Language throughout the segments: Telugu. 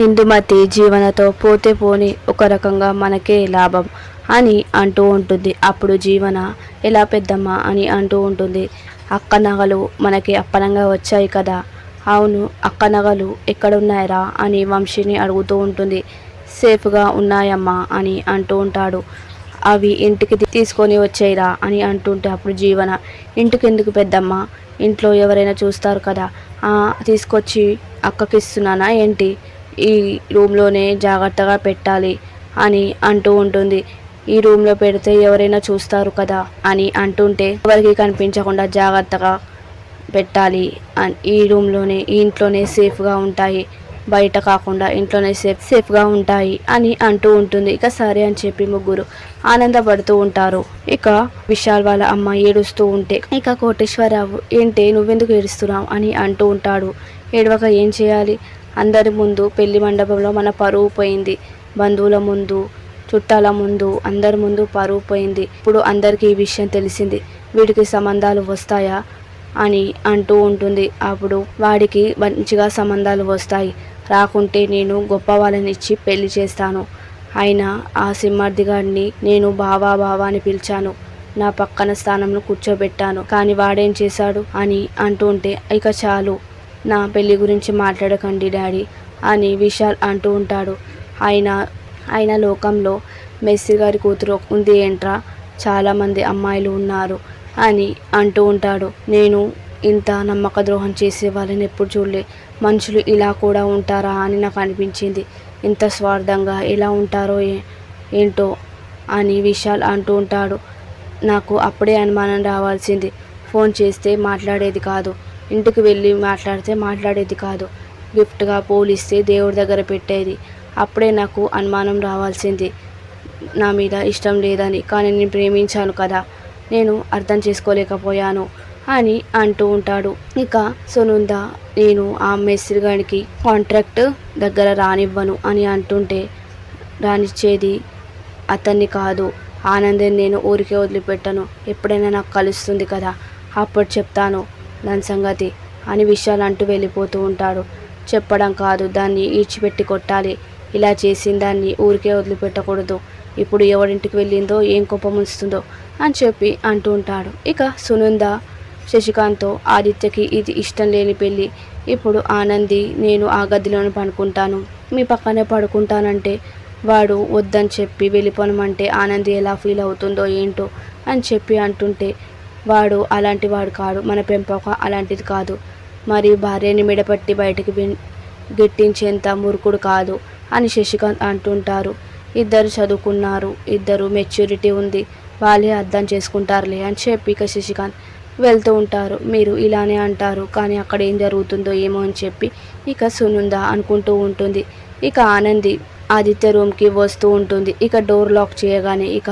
ఇందుమతి జీవనతో పోతే పోని ఒక రకంగా మనకే లాభం అని అంటూ ఉంటుంది. అప్పుడు జీవన ఎలా పెద్దమ్మ అని అంటూ ఉంటుంది. అక్క నగలు మనకి అప్పనంగా వచ్చాయి కదా. అవును అక్క నగలు ఎక్కడున్నాయరా అని వంశీని అడుగుతూ ఉంటుంది. సేఫ్గా ఉన్నాయమ్మా అని అంటూ ఉంటాడు. అవి ఇంటికి తీసుకొని వచ్చేయరా అని అంటుంటే అప్పుడు జీవన ఇంటికి ఎందుకు పెద్దమ్మ? ఇంట్లో ఎవరైనా చూస్తారు కదా. తీసుకొచ్చి అక్కకి ఇస్తున్నానా ఏంటి? ఈ రూమ్లోనే జాగ్రత్తగా పెట్టాలి అని అంటూ ఉంటుంది. ఈ రూమ్లో పెడితే ఎవరైనా చూస్తారు కదా అని అంటుంటే ఎవరికి కనిపించకుండా జాగ్రత్తగా పెట్టాలి. అన్- ఈ రూమ్లోనే ఈ ఇంట్లోనే సేఫ్గా ఉంటాయి. బయట కాకుండా ఇంట్లోనే సేఫ్ సేఫ్గా ఉంటాయి అని అంటూ ఉంటుంది. ఇక సరే అని చెప్పి ముగ్గురు ఆనందపడుతూ ఉంటారు. ఇక విశాల్ వాళ్ళ అమ్మ ఏడుస్తూ ఉంటే ఇక కోటేశ్వరరావు ఏంటి నువ్వెందుకు ఏడుస్తున్నావు అని అంటూ ఉంటాడు. ఏడవక ఏం చేయాలి? అందరి ముందు పెళ్ళి మండపంలో మన పరువు పోయింది. బంధువుల ముందు చుట్టాల ముందు అందరి ముందు పరువు పోయింది. ఇప్పుడు అందరికీ ఈ విషయం తెలిసింది. వీడికి సంబంధాలు వస్తాయా అని అంటూ ఉంటుంది. అప్పుడు వాడికి మంచిగా సంబంధాలు వస్తాయి. రాకుంటే నేను గొప్ప వాళ్ళని ఇచ్చి పెళ్ళి చేస్తాను. అయినా ఆ సింహార్థి గారిని నేను బావా బావా అని పిలిచాను. నా పక్కన స్థానంలో కూర్చోబెట్టాను. కానీ వాడేం చేశాడు అని అంటూ ఉంటే ఇక చాలు. నా పెళ్ళి గురించి మాట్లాడకండి డాడీ అని విశాల్ అంటూ ఉంటాడు. ఆయన ఆయన లోకంలో మెస్సి గారి కూతురు ఉంది ఏంట్రా? చాలామంది అమ్మాయిలు ఉన్నారు అని అంటూ ఉంటాడు. నేను ఇంత నమ్మక ద్రోహం చేసే వాళ్ళని ఎప్పుడు చూడలే. మనుషులు ఇలా కూడా ఉంటారా అని నాకు అనిపించింది. ఇంత స్వార్థంగా ఎలా ఉంటారో ఏ- ఏంటో అని విశాల్ అంటూ ఉంటాడు. నాకు అప్పుడే అనుమానం రావాల్సింది. ఫోన్ చేస్తే మాట్లాడేది కాదు. ఇంటికి వెళ్ళి మాట్లాడితే మాట్లాడేది కాదు. గిఫ్ట్గా పోలిస్తే దేవుడి దగ్గర పెట్టేది. అప్పుడే నాకు అనుమానం రావాల్సింది. నా మీద ఇష్టం లేదని కానీ నేను ప్రేమించాను కదా. నేను అర్థం చేసుకోలేకపోయాను అని అంటూ ఉంటాడు. ఇక సునుంద నేను ఆ మేస్త్రి గారికి కాంట్రాక్ట్ దగ్గర రానివ్వను అని అంటుంటే రానిచ్చేది అతన్ని కాదు. ఆనందని నేను ఊరికే వదిలిపెట్టను. ఎప్పుడైనా నాకు కలుస్తుంది కదా. అప్పుడు చెప్తాను. దాని సంగతి అని విషయాలు అంటూ వెళ్ళిపోతూ ఉంటాడు. చెప్పడం కాదు దాన్ని ఈడ్చిపెట్టి కొట్టాలి. ఇలా చేసిన దాన్ని ఊరికే వదిలిపెట్టకూడదు. ఇప్పుడు ఎవరింటికి వెళ్ళిందో ఏం కోపం వస్తుందో అని చెప్పి అంటూ ఉంటాడు. ఇక సునంద శశికాంత్తో ఆదిత్యకి ఇది ఇష్టం లేని పెళ్ళి. ఇప్పుడు ఆనంది నేను ఆ గదిలోనే పడుకుంటాను. మీ పక్కనే పడుకుంటానంటే వాడు వద్దని చెప్పి వెళ్ళిపోనమంటే ఆనంది ఎలా ఫీల్ అవుతుందో ఏంటో అని చెప్పి అంటుంటే వాడు అలాంటి వాడు కాడు మన పెంపక అలాంటిది కాదు. మరి భార్యని మిడపట్టి బయటకు గిట్టించేంత మురుకుడు కాదు అని శశికాంత్ అంటుంటారు. ఇద్దరు చదువుకున్నారు ఇద్దరు మెచ్యూరిటీ ఉంది వాళ్ళే అర్థం చేసుకుంటారులే అని చెప్పి ఇక శశికాంత్ వెళ్తూ ఉంటారు. మీరు ఇలానే అంటారు కానీ అక్కడ ఏం జరుగుతుందో ఏమో అని చెప్పి ఇక సునుందా అనుకుంటూ ఉంటుంది. ఇక ఆనంది ఆదిత్య రూమ్కి వస్తూ ఉంటుంది. ఇక డోర్ లాక్ చేయగానే ఇక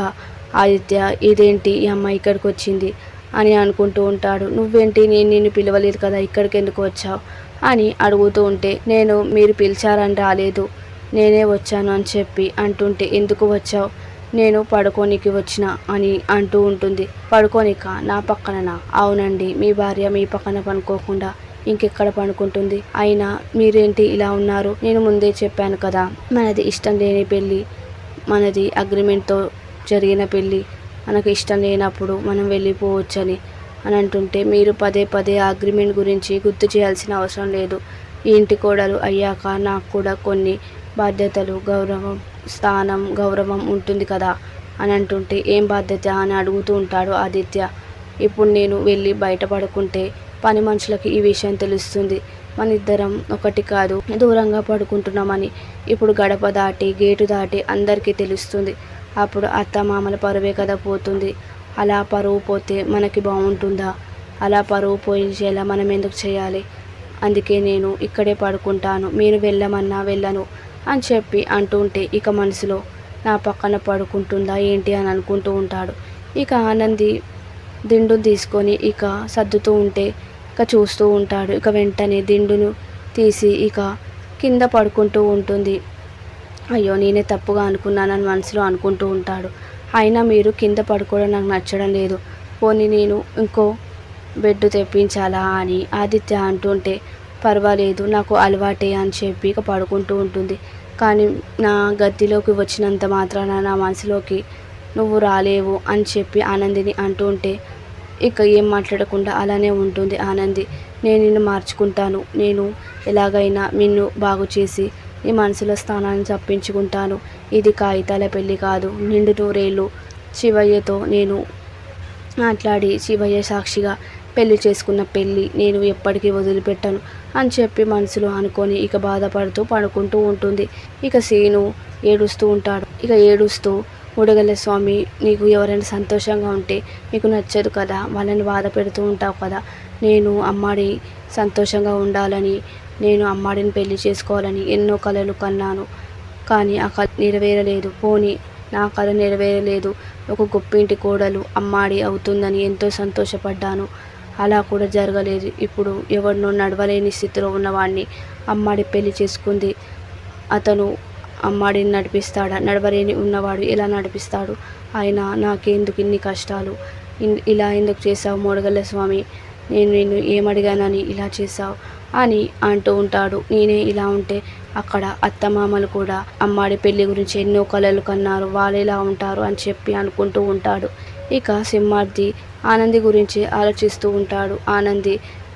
ఆదిత్య ఇదేంటి ఈ అమ్మాయి ఇక్కడికి వచ్చింది? అని అనుకుంటూ ఉంటాడు. నువ్వేంటి? నేను నిన్ను పిలవలేదు కదా ఇక్కడికి ఎందుకు వచ్చావు? అని అడుగుతూ ఉంటే నేను మీరు పిలిచారని రాలేదు. నేనే వచ్చాను అని చెప్పి అంటుంటే ఎందుకు వచ్చావు? నేను పడుకోనికి వచ్చిన అని అంటూ ఉంటుంది. పడుకోనిక? నా పక్కననా? అవునండి మీ భార్య మీ పక్కన పనుకోకుండా ఇంకెక్కడ పనుకుంటుంది? అయినా మీరేంటి ఇలా ఉన్నారు? నేను ముందే చెప్పాను కదా మనది ఇష్టం లేని పెళ్ళి మనది అగ్రిమెంట్తో జరిగిన పెళ్ళి మనకు ఇష్టం లేనప్పుడు మనం వెళ్ళిపోవచ్చని అని అంటుంటే మీరు పదే పదే ఆ అగ్రిమెంట్ గురించి గుర్తు చేయాల్సిన అవసరం లేదు. ఈ ఇంటి కోడలు అయ్యాక నాకు కూడా కొన్ని బాధ్యతలు గౌరవం స్థానం గౌరవం ఉంటుంది కదా అని అంటుంటే ఏం బాధ్యత అని అడుగుతూ ఉంటాడు ఆదిత్య. ఇప్పుడు నేను వెళ్ళి బయట పడుకుంటే పని మనుషులకి ఈ విషయం తెలుస్తుంది. మన ఇద్దరం ఒకటి కాదు దూరంగా పడుకుంటున్నామని ఇప్పుడు గడప దాటి గేటు దాటి అందరికీ తెలుస్తుంది. అప్పుడు అత్త మామల పరువే కదా పోతుంది. అలా పరువు పోతే మనకి బాగుంటుందా? అలా పరువు పోయించేలా మనం ఎందుకు చేయాలి? అందుకే నేను ఇక్కడే పడుకుంటాను. మీరు వెళ్ళమన్నా వెళ్ళను అని చెప్పి అంటుంటే ఇక మనసులో నా పక్కన పడుకుంటుందా ఏంటి అని అనుకుంటూ ఉంటాడు. ఇక ఆనంది దిండు తీసుకొని ఇక సర్దుతూ ఉంటే ఇక చూస్తూ ఉంటాడు. ఇక వెంటనే దిండును తీసి ఇక కింద పడుకుంటూ ఉంటుంది. అయ్యో నేనే తప్పుగా అనుకున్నానని మనసులో అనుకుంటూ ఉంటాడు. అయినా మీరు కింద పడుకోవడం నాకు నచ్చడం లేదు. పోనీ నేను ఇంకో బెడ్ తెప్పించాలా అని ఆదిత్య అంటుంటే పర్వాలేదు నాకు అలవాటే అని చెప్పి ఇక పడుకుంటూ ఉంటుంది. కానీ నా గదిలోకి వచ్చినంత మాత్రాన నా మనసులోకి నువ్వు రాలేవు అని చెప్పి ఆనందిని అంటూ ఉంటే ఇక ఏం మాట్లాడకుండా అలానే ఉంటుంది ఆనంది. నేను నిన్ను మార్చుకుంటాను. నేను ఎలాగైనా నిన్ను బాగు చేసి నీ మనసులో స్థానాన్ని తప్పించుకుంటాను ఇది కాగితాల పెళ్ళి కాదు నిండు నూరేళ్ళు. శివయ్యతో నేను మాట్లాడి శివయ్య సాక్షిగా పెళ్ళి చేసుకున్న పెళ్ళి నేను ఎప్పటికీ వదిలిపెట్టను అని చెప్పి మనసులో అనుకొని ఇక బాధపడుతూ పడుకుంటూ ఉంటుంది. ఇక సీను ఏడుస్తూ ఉంటాడు. ఇక ఏడుస్తూ ఉడగల స్వామి నీకు ఎవరైనా సంతోషంగా ఉంటే నీకు నచ్చదు కదా వాళ్ళని బాధ పెడుతూ ఉంటావు కదా నేను అమ్మాడి సంతోషంగా ఉండాలని నేను అమ్మాడిని పెళ్ళి చేసుకోవాలని ఎన్నో కలలు కన్నాను. కానీ ఆ కళ నెరవేరలేదు. పోనీ నా కళ నెరవేరలేదు. ఒక గొప్పింటి కోడలు అమ్మాడి అవుతుందని ఎంతో సంతోషపడ్డాను. అలా కూడా జరగలేదు. ఇప్పుడు ఎవరినో నడవలేని స్థితిలో ఉన్నవాడిని అమ్మాడి పెళ్ళి చేసుకుంది. అతను అమ్మాడిని నడిపిస్తాడా? నడవలేని ఉన్నవాడు ఎలా నడిపిస్తాడు? ఆయన నాకెందుకు ఇన్ని కష్టాలు? ఇన్- ఇలా ఎందుకు చేశావు మోడగల్ల స్వామి? నేను నిన్ను ఏమడిగానని ఇలా చేసావు అని అంటూ ఉంటాడు. నేనే ఇలా ఉంటే అక్కడ అత్తమామలు కూడా అమ్మాడి పెళ్ళి గురించి ఎన్నో కళలు కన్నారు. వాళ్ళు ఎలా ఉంటారు అని చెప్పి అనుకుంటూ ఉంటాడు. ఇక సింహార్థి ఆనంది గురించి ఆలోచిస్తూ ఉంటాడు. ఆనంది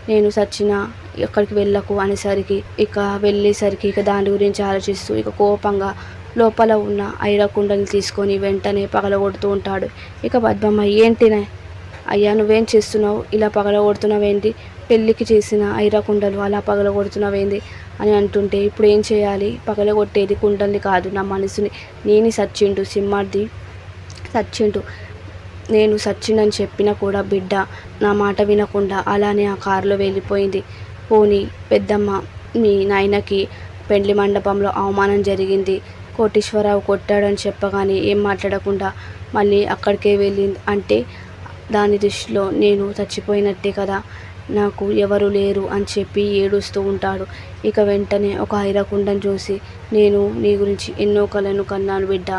నేను సచ్చిన ఎక్కడికి వెళ్ళకు అనేసరికి ఇక వెళ్ళేసరికి ఇక దాని గురించి ఆలోచిస్తూ ఇక కోపంగా లోపల ఉన్న ఐరకుండలు తీసుకొని వెంటనే పగలగొడుతూ ఉంటాడు. ఇక పద్మమ్మ ఏంటినే? అయ్యా నువ్వేం చేస్తున్నావు? ఇలా పగలగొడుతున్నావేంటి? పెళ్ళికి చేసిన ఐరా కుండలు అలా పగలగొడుతున్నావేంది? అని అంటుంటే ఇప్పుడు ఏం చేయాలి? పగలగొట్టేది కుండల్ని కాదు నా మనసుని. నేను సచ్చిండు సింహాద్రి సచ్చిండు. నేను సచ్చిండని చెప్పినా కూడా బిడ్డ నా మాట వినకుండా అలానే ఆ కారులో వెళ్ళిపోయింది. పోనీ పెద్దమ్మ మీ నాయనకి పెండ్లి మండపంలో అవమానం జరిగింది. కోటీశ్వరరావు కొట్టాడని చెప్పగానే ఏం మాట్లాడకుండా మళ్ళీ అక్కడికే వెళ్ళింది. అంటే దాని దృష్టిలో నేను చచ్చిపోయినట్టే కదా. నాకు ఎవరు లేరు అని చెప్పి ఏడుస్తూ ఉంటాడు. ఇక వెంటనే ఒక ఐరకుండను చూసి నేను నీ గురించి ఎన్నో కలను కన్నాను బిడ్డ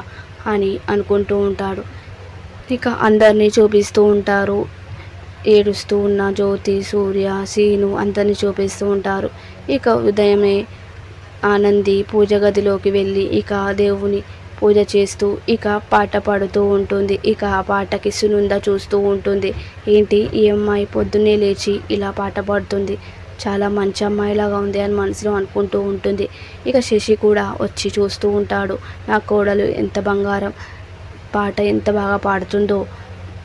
అని అనుకుంటూ ఉంటాడు. ఇక అందరినీ చూపిస్తూ ఉంటారు. ఏడుస్తూ ఉన్న జ్యోతి సూర్య సీను అందరినీ చూపిస్తూ ఉంటారు. ఇక ఉదయమే ఆనంది పూజ గదిలోకి వెళ్ళి ఇక దేవుని పూజ చేస్తూ ఇక పాట పాడుతూ ఉంటుంది. ఇక ఆ పాటకి సునుంద చూస్తూ ఉంటుంది. ఏంటి ఈ అమ్మాయి పొద్దున్నే లేచి ఇలా పాట పాడుతుంది. చాలా మంచి అమ్మాయిలాగా ఉంది అని మనసులో అనుకుంటూ ఉంటుంది. ఇక శశి కూడా వచ్చి చూస్తూ ఉంటాడు. నా కోడలు ఎంత బంగారం పాట ఎంత బాగా పాడుతుందో.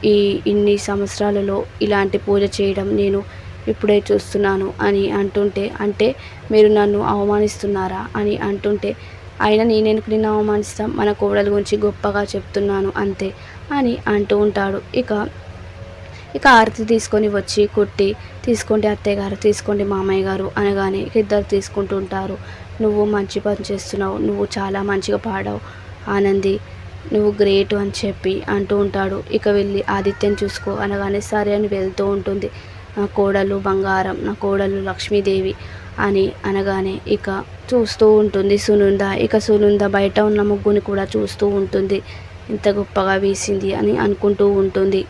ఈ ఇన్ని సంవత్సరాలలో ఇలాంటి పూజ చేయడం నేను ఇప్పుడే చూస్తున్నాను అని అంటుంటే అంటే మీరు నన్ను అవమానిస్తున్నారా అని అంటుంటే అయినా నేనెందుకు నిన్ను అవమానిస్తాం? మన కోడల గురించి గొప్పగా చెప్తున్నాను అంతే అని అంటూ ఉంటాడు. ఇక ఇక ఆరతి తీసుకొని వచ్చి కొట్టి తీసుకోండి అత్తయ్య గారు తీసుకోండి మామయ్య గారు అనగానే ఇద్దరు తీసుకుంటూ ఉంటారు. నువ్వు మంచి పని చేస్తున్నావు నువ్వు చాలా మంచిగా పాడావు ఆనంది నువ్వు గ్రేట్ అని చెప్పి అంటూ ఉంటాడు. ఇక వెళ్ళి ఆదిత్యం చూసుకో అనగానే సరే అని వెళ్తూ ఉంటుంది. నా కోడలు బంగారం నా కోడలు లక్ష్మీదేవి అని అనగానే ఇక చూస్తూ ఉంటుంది సునంద. ఇక సునంద బయట ఉన్న ముగ్గుని కూడా చూస్తూ ఉంటుంది. ఇంత గొప్పగా వేసింది అని అనుకుంటూ ఉంటుంది.